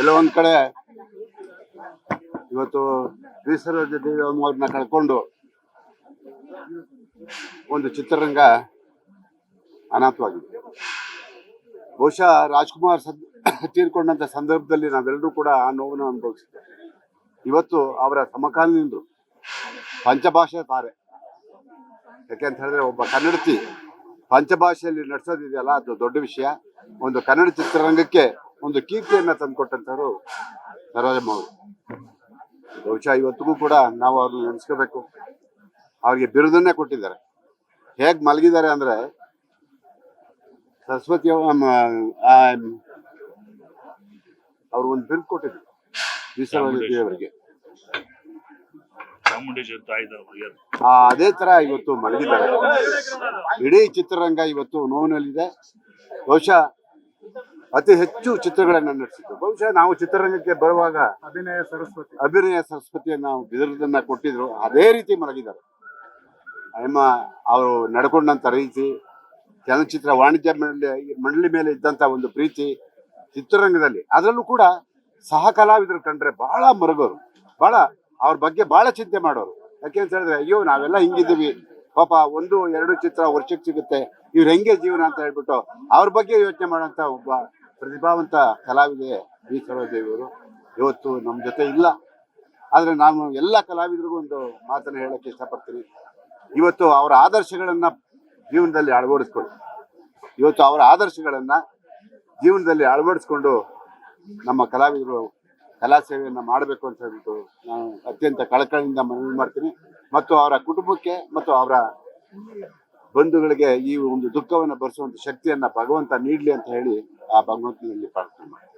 ಎಲ್ಲೋ ಒಂದ್ ಕಡೆ ಇವತ್ತು ಬೀಸರೋಜ ದೇವಿ ಅವ್ರನ್ನ ಕಳ್ಕೊಂಡು ಒಂದು ಚಿತ್ರರಂಗ ಅನಾಥವಾಗಿದೆ. ಬಹುಶಃ ರಾಜ್ಕುಮಾರ್ ಸದ್, ತೀರ್ಕೊಂಡಂತ ಸಂದರ್ಭದಲ್ಲಿ ನಾವೆಲ್ಲರೂ ಕೂಡ ಆ ನೋವನ್ನು ಅನುಭವಿಸಿದ್ದೇವೆ. ಇವತ್ತು ಅವರ ಸಮಕಾಲೀನರು ಪಂಚಭಾಷೆ ತಾರೆ. ಯಾಕೆ ಅಂತ ಹೇಳಿದ್ರೆ ಒಬ್ಬ ಕನ್ನಡತಿ ಪಂಚಭಾಷೆಯಲ್ಲಿ ನಡೆಸೋದಿದೆಯಲ್ಲ ಅದು ದೊಡ್ಡ ವಿಷಯ. ಒಂದು ಕನ್ನಡ ಚಿತ್ರರಂಗಕ್ಕೆ ಒಂದು ಕೀರ್ತಿಯನ್ನ ತಂದುಕೊಟ್ಟಂತವರು ನರಾಜಮ್ಮ ಅವರು ಬಹುಶಃ ಇವತ್ತಿಗೂ ಕೂಡ ನಾವು ಅವ್ರನ್ನ ನೆನೆಸ್ಕೋಬೇಕು. ಅವ್ರಿಗೆ ಬಿರುದನ್ನೇ ಕೊಟ್ಟಿದ್ದಾರೆ. ಹೇಗ್ ಮಲಗಿದ್ದಾರೆ ಅಂದ್ರೆ ಸರಸ್ವತಿ ಅವ್ರು ಒಂದು ಬಿರುದು ಕೊಟ್ಟಿದ್ರು ದೇವರಿಗೆ. ಅವರಿಗೆ ಅದೇ ತರ ಇವತ್ತು ಮಲಗಿದ್ದಾರೆ. ಇಡೀ ಚಿತ್ರರಂಗ ಇವತ್ತು ನೋವಿನಲ್ಲಿದೆ. ಬಹುಶಃ ಅತಿ ಹೆಚ್ಚು ಚಿತ್ರಗಳನ್ನ ನಡೆಸಿದ್ದು. ಬಹುಶಃ ನಾವು ಚಿತ್ರರಂಗಕ್ಕೆ ಬರುವಾಗ ಅಭಿನಯ ಸರಸ್ವತಿ. ಅಭಿನಯ ಸರಸ್ವತಿಯನ್ನು ನಾವು ಬಿದಿರದನ್ನ ಕೊಟ್ಟಿದ್ರು. ಅದೇ ರೀತಿ ಮಲಗಿದ್ದಾರೆ. ಅಮ್ಮ ಅವರು ನಡ್ಕೊಂಡಂತ ರೀತಿ ಚಲನಚಿತ್ರ ವಾಣಿಜ್ಯ ಮಂಡಳಿ ಮಂಡಳಿ ಮೇಲೆ ಇದ್ದಂತ ಒಂದು ಪ್ರೀತಿ ಚಿತ್ರರಂಗದಲ್ಲಿ. ಅದರಲ್ಲೂ ಕೂಡ ಸಹ ಕಲಾವಿದರು ಕಂಡ್ರೆ ಬಹಳ ಮರಗೋರು. ಬಹಳ ಅವ್ರ ಬಗ್ಗೆ ಬಹಳ ಚಿಂತೆ ಮಾಡೋರು. ಯಾಕೆ ಅಂತ ಹೇಳಿದ್ರೆ ಅಯ್ಯೋ ನಾವೆಲ್ಲ ಹಿಂಗಿದ್ದೀವಿ. ಪಾಪ ಒಂದು ಎರಡು ಚಿತ್ರ ವರ್ಷಕ್ಕೆ ಸಿಗುತ್ತೆ. ಇವ್ರು ಹೆಂಗೆ ಜೀವನ ಅಂತ ಹೇಳ್ಬಿಟ್ಟು ಅವ್ರ ಬಗ್ಗೆ ಯೋಚನೆ ಮಾಡೋಂಥ ಒಬ್ಬ ಪ್ರತಿಭಾವಂತ ಕಲಾವಿದೆ ಬಿ ಸರೋಜೇವಿಯವರು. ಇವತ್ತು ನಮ್ಮ ಜೊತೆ ಇಲ್ಲ. ಆದರೆ ನಾನು ಎಲ್ಲ ಕಲಾವಿದರಿಗೂ ಒಂದು ಮಾತನ್ನು ಹೇಳೋಕ್ಕೆ ಇಷ್ಟಪಡ್ತೀನಿ. ಇವತ್ತು ಅವರ ಆದರ್ಶಗಳನ್ನು ಜೀವನದಲ್ಲಿ ಅಳವಡಿಸ್ಕೊಳ್ಳಿ. ಇವತ್ತು ಅವರ ಆದರ್ಶಗಳನ್ನು ಜೀವನದಲ್ಲಿ ಅಳವಡಿಸ್ಕೊಂಡು ನಮ್ಮ ಕಲಾವಿದರು ಕಲಾ ಸೇವೆಯನ್ನು ಮಾಡಬೇಕು ಅಂತ ಹೇಳ್ಬಿಟ್ಟು ನಾನು ಅತ್ಯಂತ ಕಳಕಳಿಯಿಂದ ಮನವಿ ಮಾಡ್ತೀನಿ. ಮತ್ತು ಅವರ ಕುಟುಂಬಕ್ಕೆ ಮತ್ತು ಅವರ ಬಂಧುಗಳಿಗೆ ಈ ಒಂದು ದುಃಖವನ್ನು ಭರಿಸುವಂತ ಶಕ್ತಿಯನ್ನ ಭಗವಂತ ನೀಡ್ಲಿ ಅಂತ ಹೇಳಿ ಆ ಭಗವಂತನಲ್ಲಿ ಪ್ರಾರ್ಥನೆ ಮಾಡ್ತೀನಿ.